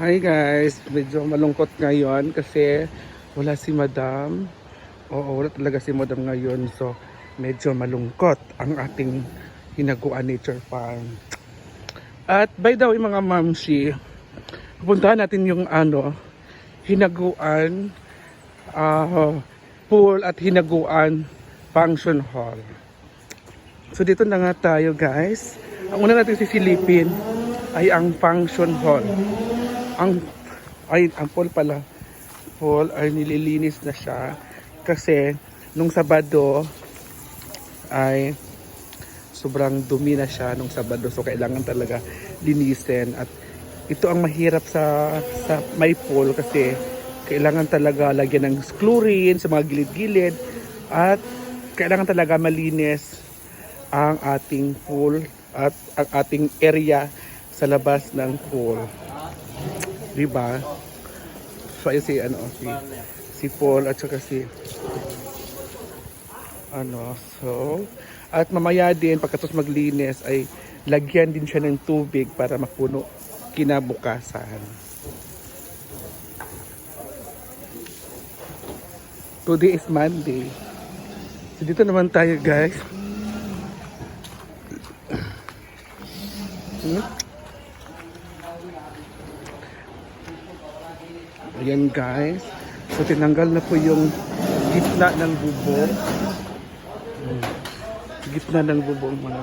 Hi guys, medyo malungkot ngayon kasi wala si Madam. Oo, wala talaga si Madam ngayon. So, medyo malungkot ang ating hinaguan nature farm. At by the way mga mamshi, pupuntahan natin yung ano, hinaguan, ah, pool at hinaguan function hall. So dito na nga tayo guys. Ang una natin sisilipin ay ang function hall. Ang ay ang pool pala. Pool ay nililinis na siya kasi nung Sabado ay sobrang dumi na siya nung Sabado so kailangan talaga linisin at ito ang mahirap sa sa may pool kasi kailangan talaga lagyan ng chlorine sa mga gilid-gilid at kailangan talaga malinis ang ating pool at ang ating area sa labas ng pool. Di ba? So, ayun si, ano, si, si Paul at saka si, ano, so, at mamaya din, pagkatapos maglinis, ay lagyan din siya ng tubig para mapuno kinabukasan. Today is Monday. So, dito naman tayo, guys. Hmm? Ayan guys. So tinanggal na po yung gitna ng bubong. Hmm. Gitna ng bubong mga.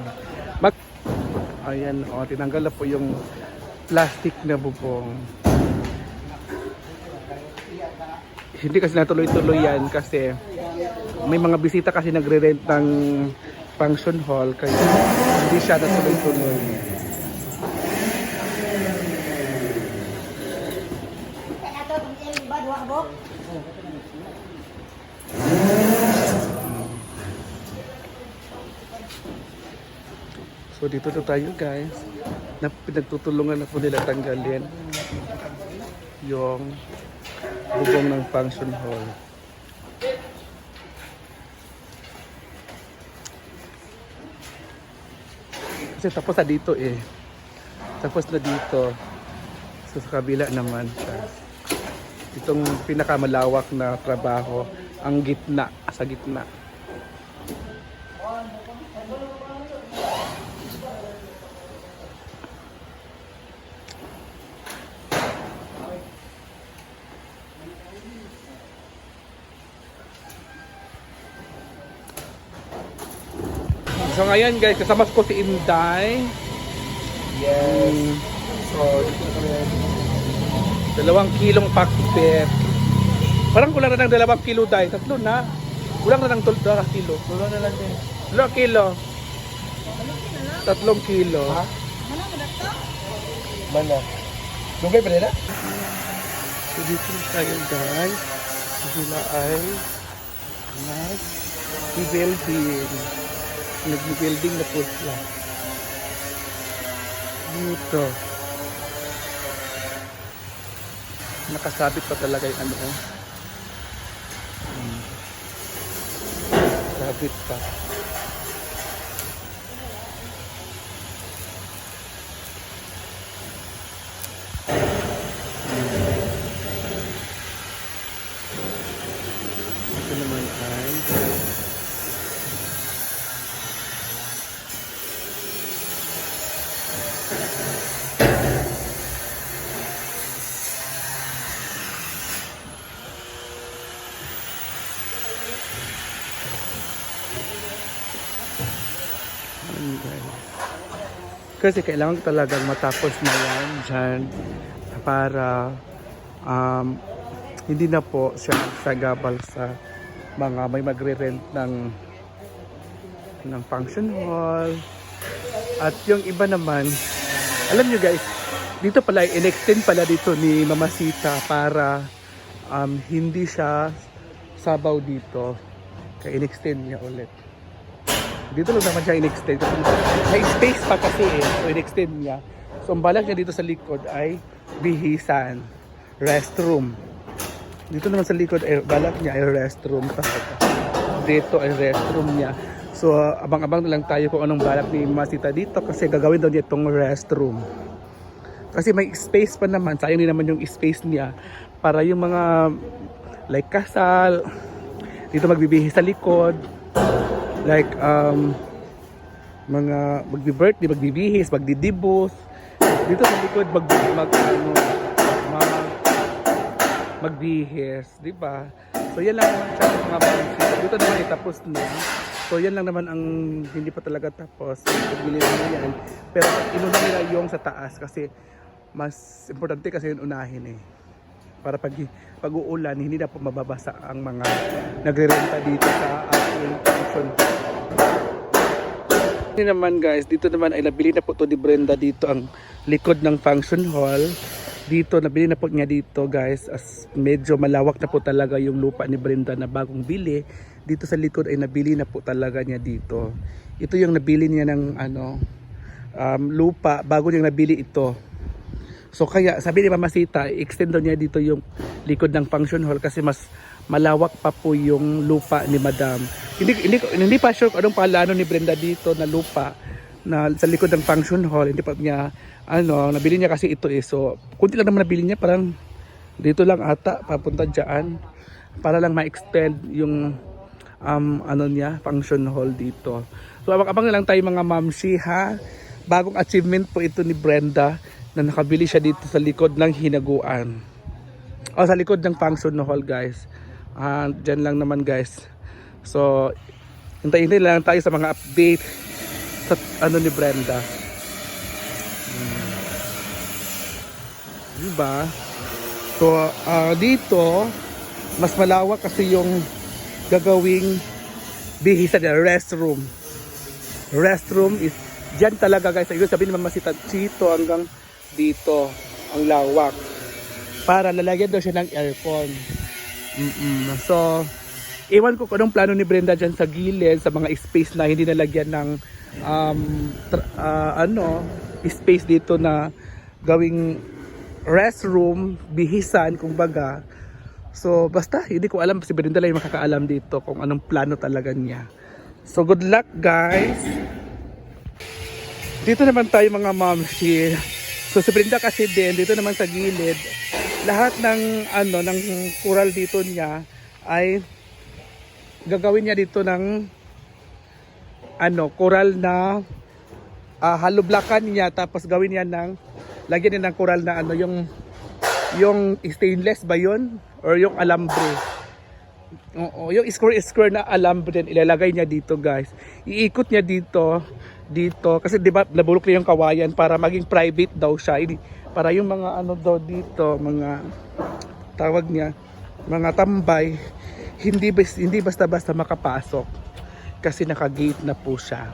Bak Ayan, oh, tinanggal na po yung plastic na bubong. Hindi kasi natuloy-tuloy yan kasi may mga bisita kasi nagre-rent ng function hall kaya hindi siya natuloy-tuloy. Ato, yung ba, duwa mo? So dito na tayo guys. Na pinagtutulungan na po nila tanggalin yung bubong ng function hall. Kasi tapos na dito eh. Tapos na dito. So sa kabila naman. Itong pinakamalawak na trabaho, ang gitna, sa gitna. So ngayon guys, kasama ko si Inday. Yes. Mm, So, dito na kami. dalawang kilong pakbet. Parang kulang na ng dalawang kilo dahil. Tatlo na. Kulang na ng tul- dalawang kilo. Tulo na lang din. Dalawang kilo. Tatlong kilo. Ha? Mana? Dugay pa nila? So dito tayo guys. Sila ay nag-building. Nag-building na po sila. Dito. Nakasabit pa talaga yung ano. oh. Hmm. Sabit pa. Ito naman ay Ayan, guys. Kasi kailangan talagang matapos na yan dyan para um, hindi na po siya sagabal sa mga may magre-rent ng ng function hall. At yung iba naman alam nyo guys dito pala in-extend pala dito ni Mama Sita para um, hindi siya sabaw dito. Kaya in-extend niya ulit dito lang naman siya in-extend may space pa kasi eh so in-extend niya so ang balak niya dito sa likod ay bihisan restroom dito naman sa likod ay balak niya ay restroom talaga. Dito ay restroom niya. So abang-abang na lang tayo kung anong balak ni Masita dito kasi gagawin daw niya itong restroom. Kasi may space pa naman, sayang din naman yung space niya para yung mga like kasal, dito magbibihis sa likod, like um, mga magbi-birthday, magbibihis, magdidibos, dito sa likod mag, mag ano, mag, magbihis, di ba? So yan lang naman siya mga mga Dito naman itapos na. So yan lang naman ang hindi pa talaga tapos. Pagbili na yan. Pero inuna nila yung sa taas kasi mas importante kasi yung unahin eh. Para pag pag uulan, hindi na po mababasa ang mga nagre-renta dito sa ating function. Ini naman guys, dito naman ay nabili na po to ni Brenda dito ang likod ng function hall. Dito, nabili na po niya dito guys. As medyo malawak na po talaga yung lupa ni Brenda na bagong bili. Dito sa likod ay nabili na po talaga niya dito. Ito yung nabili niya ng ano, um, lupa bago niya nabili ito. So kaya sabi ni Mama Sita, extend niya dito yung likod ng function hall kasi mas malawak pa po yung lupa ni Madam. Hindi hindi hindi pa sure kung anong plano ni Brenda dito na lupa na sa likod ng function hall. Hindi pa niya ano, nabili niya kasi ito eh. So, kunti lang naman nabili niya parang dito lang ata papunta diyan para lang ma-extend yung um, ano niya, function hall dito. So, abang-abang lang tayo mga mamsi ha. Bagong achievement po ito ni Brenda na nakabili siya dito sa likod ng hinaguan. O sa likod ng function hall guys. Ah, dyan lang naman guys. So, hintayin lang tayo sa mga update sa ano ni Brenda. Hmm. Diba? So, ah, dito, mas malawak kasi yung gagawing bihisan niya, restroom. Restroom is, dyan talaga guys, ayun sabihin ni Mama Sita, dito hanggang dito, ang lawak. Para lalagyan daw siya ng aircon. Mm-mm. So, iwan ko kung anong plano ni Brenda dyan sa gilid, sa mga space na hindi nalagyan ng um, ah, ano, space dito na gawing restroom, bihisan, kumbaga. So, basta, hindi ko alam si Brenda lang yung makakaalam dito kung anong plano talaga niya. So, good luck guys! Dito naman tayo mga mamshi. So, si Brenda kasi din, dito naman sa gilid, lahat ng ano ng kural dito niya ay gagawin niya dito ng ano kural na uh, halublakan niya tapos gawin niya ng lagyan niya ng kural na ano yung yung stainless ba yun? Or yung alambre? Oo, yung square square na alambre din ilalagay niya dito guys. Iikot niya dito dito kasi di ba nabulok niya yung kawayan para maging private daw siya. Para yung mga ano daw dito mga tawag niya mga tambay hindi hindi basta-basta makapasok kasi naka-gate na po siya.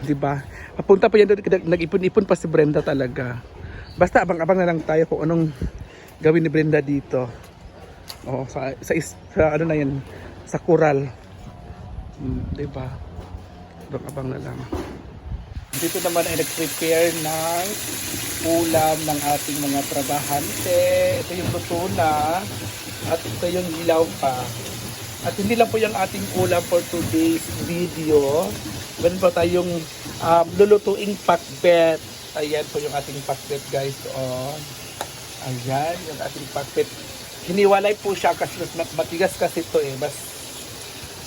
'di ba? Papunta pa yan doon nag-ipon-ipon pa si Brenda talaga. Basta abang-abang na lang tayo kung anong gawin ni Brenda dito. Oh sa sa, sa ano na yan sa kural. Hmm, 'di ba? Abang-abang na lang. Dito naman ay nag-prepare ng ulam ng ating mga trabahante. Ito yung luto na at ito yung ilaw pa. At hindi lang po yung ating ulam for today's video. Meron pa tayong um, lulutuing pakbet. Ayan po yung ating pakbet guys. Oh. Ayan yung ating pakbet. Hiniwalay po siya kasi matigas kasi ito eh. Mas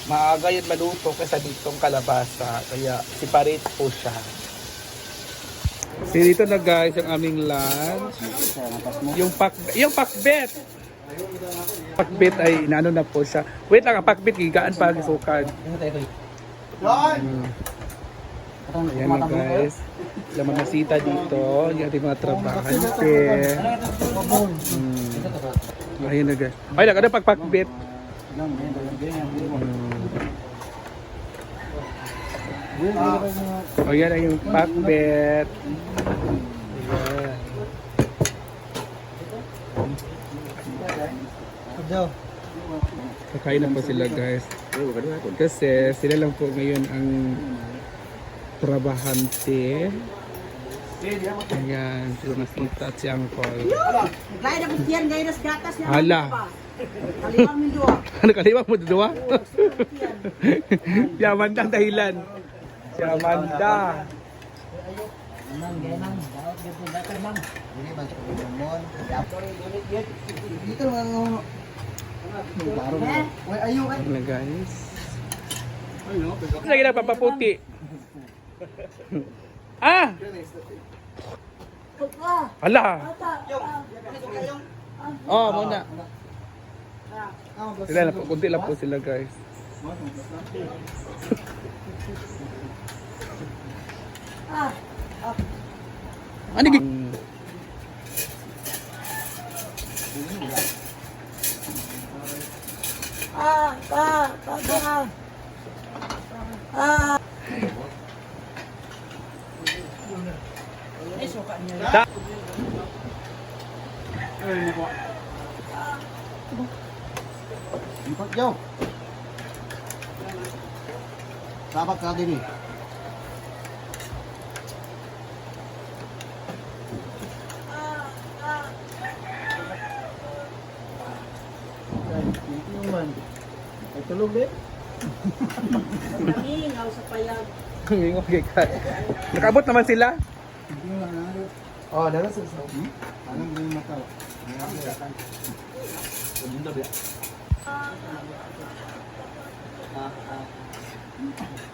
maaga yan maluto kaysa ditong kalabasa. Kaya separate po siya. So, dito na guys yung aming lunch. Yung pak yung pakbet. Pakbet ay inaano na po siya. Wait lang, ang pakbet gigaan pa gisukan. Mm. Ayan na guys. Laman na sita dito. Yung ating mga trabahante. Mm. Ayan na guys. Ay, nag ano pagpakbet. O yan ay yung pakbet. Ayan. Kakain na po sila guys. Kasi sila lang po ngayon ang trabahante. Ayan, sila nakita at si Uncle. Gaya na kung yan, gaya na sa gatas niya. Hala. Kalimang min doa. Ano kaliwa mo dua? si Amanda ang dahilan. Si Amanda. Hindi man sa pagmumon. Dito lang ang... Baro na. Ano guys? Lagi na papaputi. ah! Ala! Oh, muna. Sila na po, kunti lang po sila guys. Ano gi? Da. Ikot yo. Sabat ka din eh. Ay, tulog din. Hingaw sa payag. Ang okay ka. Nakabot naman sila. Oh, dala sa sa. Anong yung mata? Ah, ah.